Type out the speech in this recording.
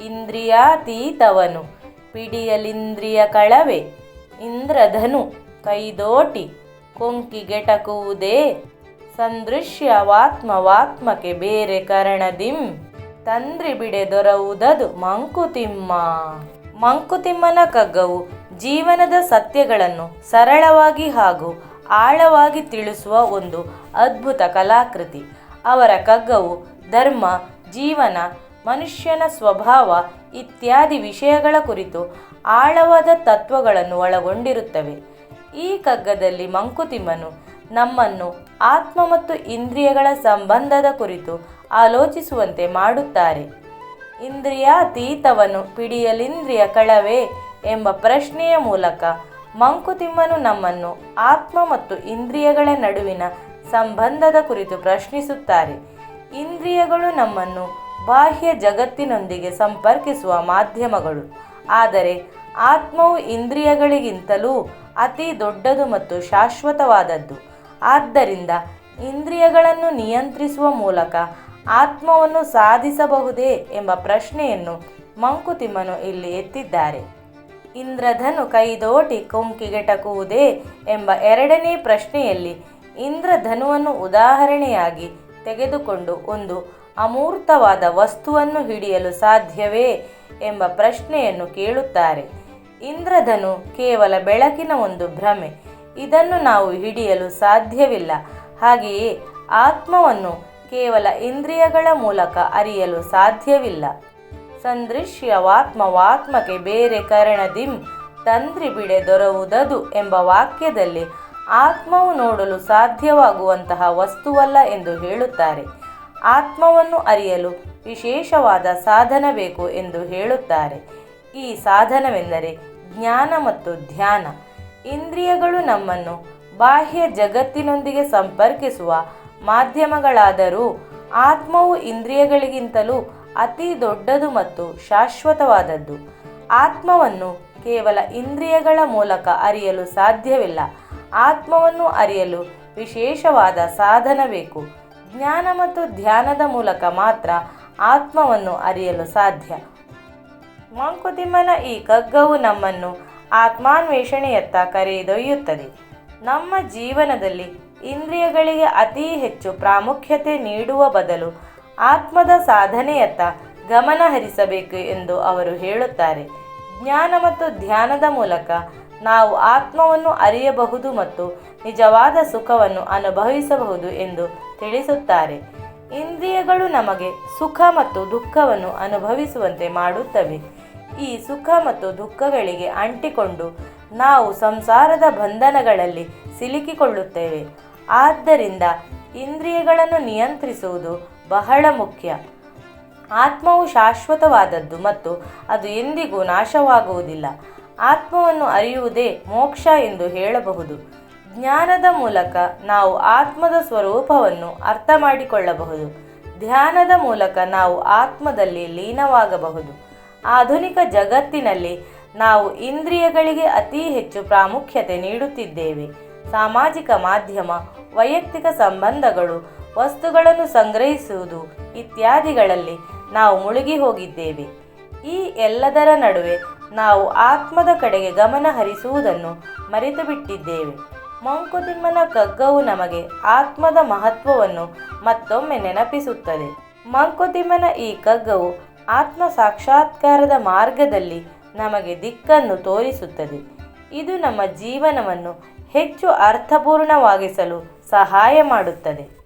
ಇಂದ್ರಿಯಾತೀತವನು, ಪಿಡಿಯಲಿಂದ್ರಿಯ ಕಳವೆ, ಇಂದ್ರಧನು, ಕೈದೋಟಿ ಕೊಂಕಿಗೆಟಕುವುದೇ ಸಂದೃಶ್ಯವಾತ್ಮವಾತ್ಮಕ್ಕೆ ಬೇರೆ ಕರಣದಿಂ, ತಂದ್ರಿ ಬಿಡೆ ದೊರವುದದು ಮಂಕುತಿಮ್ಮ. ಮಂಕುತಿಮ್ಮನ ಕಗ್ಗವು ಜೀವನದ ಸತ್ಯಗಳನ್ನು ಸರಳವಾಗಿ ಹಾಗೂ ಆಳವಾಗಿ ತಿಳಿಸುವ ಒಂದು ಅದ್ಭುತ ಕಲಾಕೃತಿ. ಅವರ ಕಗ್ಗವು ಧರ್ಮ, ಜೀವನ ಮನುಷ್ಯನ ಸ್ವಭಾವ ಇತ್ಯಾದಿ ವಿಷಯಗಳ ಕುರಿತು ಆಳವಾದ ತತ್ವಗಳನ್ನು ಒಳಗೊಂಡಿರುತ್ತವೆ. ಈ ಕಗ್ಗದಲ್ಲಿ ಮಂಕುತಿಮ್ಮನು ನಮ್ಮನ್ನು ಆತ್ಮ ಮತ್ತು ಇಂದ್ರಿಯಗಳ ಸಂಬಂಧದ ಕುರಿತು ಆಲೋಚಿಸುವಂತೆ ಮಾಡುತ್ತಾರೆ. ಇಂದ್ರಿಯಾತೀತವನ್ನು ಪಿಡಿಯಲಿಂದ್ರಿಯ ಕಳವೇ ಎಂಬ ಪ್ರಶ್ನೆಯ ಮೂಲಕ ಮಂಕುತಿಮ್ಮನು ನಮ್ಮನ್ನು ಆತ್ಮ ಮತ್ತು ಇಂದ್ರಿಯಗಳ ನಡುವಿನ ಸಂಬಂಧದ ಕುರಿತು ಪ್ರಶ್ನಿಸುತ್ತಾರೆ. ಇಂದ್ರಿಯಗಳು ನಮ್ಮನ್ನು ಬಾಹ್ಯ ಜಗತ್ತಿನೊಂದಿಗೆ ಸಂಪರ್ಕಿಸುವ ಮಾಧ್ಯಮಗಳು. ಆದರೆ ಆತ್ಮವು ಇಂದ್ರಿಯಗಳಿಗಿಂತಲೂ ಅತಿ ದೊಡ್ಡದು ಮತ್ತು ಶಾಶ್ವತವಾದದ್ದು. ಆದ್ದರಿಂದ ಇಂದ್ರಿಯಗಳನ್ನು ನಿಯಂತ್ರಿಸುವ ಮೂಲಕ ಆತ್ಮವನ್ನು ಸಾಧಿಸಬಹುದೇ ಎಂಬ ಪ್ರಶ್ನೆಯನ್ನು ಮಂಕುತಿಮ್ಮನು ಇಲ್ಲಿ ಎತ್ತಿದ್ದಾರೆ. ಇಂದ್ರಧನು ಕೈದೋಟಿ ಕೊಂಕಿಗೆಟಕುವುದೇ ಎಂಬ ಎರಡನೇ ಪ್ರಶ್ನೆಯಲ್ಲಿ ಇಂದ್ರಧನುವನ್ನು ಉದಾಹರಣೆಯಾಗಿ ತೆಗೆದುಕೊಂಡು ಒಂದು ಅಮೂರ್ತವಾದ ವಸ್ತುವನ್ನು ಹಿಡಿಯಲು ಸಾಧ್ಯವೇ ಎಂಬ ಪ್ರಶ್ನೆಯನ್ನು ಕೇಳುತ್ತಾರೆ. ಇಂದ್ರಧನು ಕೇವಲ ಬೆಳಕಿನ ಒಂದು ಭ್ರಮೆ. ಇದನ್ನು ನಾವು ಹಿಡಿಯಲು ಸಾಧ್ಯವಿಲ್ಲ. ಹಾಗೆಯೇ ಆತ್ಮವನ್ನು ಕೇವಲ ಇಂದ್ರಿಯಗಳ ಮೂಲಕ ಅರಿಯಲು ಸಾಧ್ಯವಿಲ್ಲ. ಸಂದೃಶ್ಯವಾತ್ಮವಾತ್ಮಕ್ಕೆ ಬೇರೆ ಕರಣದಿಂ ತಂದ್ರಿ ಬಿಡೆ ದೊರವುದದು ಎಂಬ ವಾಕ್ಯದಲ್ಲಿ ಆತ್ಮವು ನೋಡಲು ಸಾಧ್ಯವಾಗುವಂತಹ ವಸ್ತುವಲ್ಲ ಎಂದು ಹೇಳುತ್ತಾರೆ. ಆತ್ಮವನ್ನು ಅರಿಯಲು ವಿಶೇಷವಾದ ಸಾಧನ ಬೇಕು ಎಂದು ಹೇಳುತ್ತಾರೆ. ಈ ಸಾಧನವೆಂದರೆ ಜ್ಞಾನ ಮತ್ತು ಧ್ಯಾನ. ಇಂದ್ರಿಯಗಳು ನಮ್ಮನ್ನು ಬಾಹ್ಯ ಜಗತ್ತಿನೊಂದಿಗೆ ಸಂಪರ್ಕಿಸುವ ಮಾಧ್ಯಮಗಳಾದರೂ ಆತ್ಮವು ಇಂದ್ರಿಯಗಳಿಗಿಂತಲೂ ಅತಿ ದೊಡ್ಡದು ಮತ್ತು ಶಾಶ್ವತವಾದದ್ದು. ಆತ್ಮವನ್ನು ಕೇವಲ ಇಂದ್ರಿಯಗಳ ಮೂಲಕ ಅರಿಯಲು ಸಾಧ್ಯವಿಲ್ಲ. ಆತ್ಮವನ್ನು ಅರಿಯಲು ವಿಶೇಷವಾದ ಸಾಧನ ಬೇಕು. ಜ್ಞಾನ ಮತ್ತು ಧ್ಯಾನದ ಮೂಲಕ ಮಾತ್ರ ಆತ್ಮವನ್ನು ಅರಿಯಲು ಸಾಧ್ಯ. ಮಂಕುತಿಮ್ಮನ ಈ ಕಗ್ಗವು ನಮ್ಮನ್ನು ಆತ್ಮಾನ್ವೇಷಣೆಯತ್ತ ಕರೆದೊಯ್ಯುತ್ತದೆ. ನಮ್ಮ ಜೀವನದಲ್ಲಿ ಇಂದ್ರಿಯಗಳಿಗೆ ಅತಿ ಹೆಚ್ಚು ಪ್ರಾಮುಖ್ಯತೆ ನೀಡುವ ಬದಲು ಆತ್ಮದ ಸಾಧನೆಯತ್ತ ಗಮನ ಹರಿಸಬೇಕು ಎಂದು ಅವರು ಹೇಳುತ್ತಾರೆ. ಜ್ಞಾನ ಮತ್ತು ಧ್ಯಾನದ ಮೂಲಕ ನಾವು ಆತ್ಮವನ್ನು ಅರಿಯಬಹುದು ಮತ್ತು ನಿಜವಾದ ಸುಖವನ್ನು ಅನುಭವಿಸಬಹುದು ಎಂದು ತಿಳಿಸುತ್ತಾರೆ. ಇಂದ್ರಿಯಗಳು ನಮಗೆ ಸುಖ ಮತ್ತು ದುಃಖವನ್ನು ಅನುಭವಿಸುವಂತೆ ಮಾಡುತ್ತವೆ. ಈ ಸುಖ ಮತ್ತು ದುಃಖಗಳಿಗೆ ಅಂಟಿಕೊಂಡು ನಾವು ಸಂಸಾರದ ಬಂಧನಗಳಲ್ಲಿ ಸಿಲುಕಿಕೊಳ್ಳುತ್ತೇವೆ. ಆದ್ದರಿಂದ ಇಂದ್ರಿಯಗಳನ್ನು ನಿಯಂತ್ರಿಸುವುದು ಬಹಳ ಮುಖ್ಯ. ಆತ್ಮವು ಶಾಶ್ವತವಾದದ್ದು ಮತ್ತು ಅದು ಎಂದಿಗೂ ನಾಶವಾಗುವುದಿಲ್ಲ. ಆತ್ಮವನ್ನು ಅರಿಯುವುದೇ ಮೋಕ್ಷ ಎಂದು ಹೇಳಬಹುದು. ಜ್ಞಾನದ ಮೂಲಕ ನಾವು ಆತ್ಮದ ಸ್ವರೂಪವನ್ನು ಅರ್ಥ ಮಾಡಿಕೊಳ್ಳಬಹುದು. ಧ್ಯಾನದ ಮೂಲಕ ನಾವು ಆತ್ಮದಲ್ಲಿ ಲೀನವಾಗಬಹುದು. ಆಧುನಿಕ ಜಗತ್ತಿನಲ್ಲಿ ನಾವು ಇಂದ್ರಿಯಗಳಿಗೆ ಅತಿ ಹೆಚ್ಚು ಪ್ರಾಮುಖ್ಯತೆ ನೀಡುತ್ತಿದ್ದೇವೆ. ಸಾಮಾಜಿಕ ಮಾಧ್ಯಮ, ವೈಯಕ್ತಿಕ ಸಂಬಂಧಗಳು, ವಸ್ತುಗಳನ್ನು ಸಂಗ್ರಹಿಸುವುದು ಇತ್ಯಾದಿಗಳಲ್ಲಿ ನಾವು ಮುಳುಗಿ ಹೋಗಿದ್ದೇವೆ. ಈ ಎಲ್ಲದರ ನಡುವೆ ನಾವು ಆತ್ಮದ ಕಡೆಗೆ ಗಮನ ಹರಿಸುವುದನ್ನು ಮರೆತು ಬಿಟ್ಟಿದ್ದೇವೆ ಮಂಕುತಿಮ್ಮನ ಕಗ್ಗವು ನಮಗೆ ಆತ್ಮದ ಮಹತ್ವವನ್ನು ಮತ್ತೊಮ್ಮೆ ನೆನಪಿಸುತ್ತದೆ. ಮಂಕುತಿಮ್ಮನ ಈ ಕಗ್ಗವು ಆತ್ಮ ಸಾಕ್ಷಾತ್ಕಾರದ ಮಾರ್ಗದಲ್ಲಿ ನಮಗೆ ದಿಕ್ಕನ್ನು ತೋರಿಸುತ್ತದೆ. ಇದು ನಮ್ಮ ಜೀವನವನ್ನು ಹೆಚ್ಚು ಅರ್ಥಪೂರ್ಣವಾಗಿಸಲು ಸಹಾಯ ಮಾಡುತ್ತದೆ.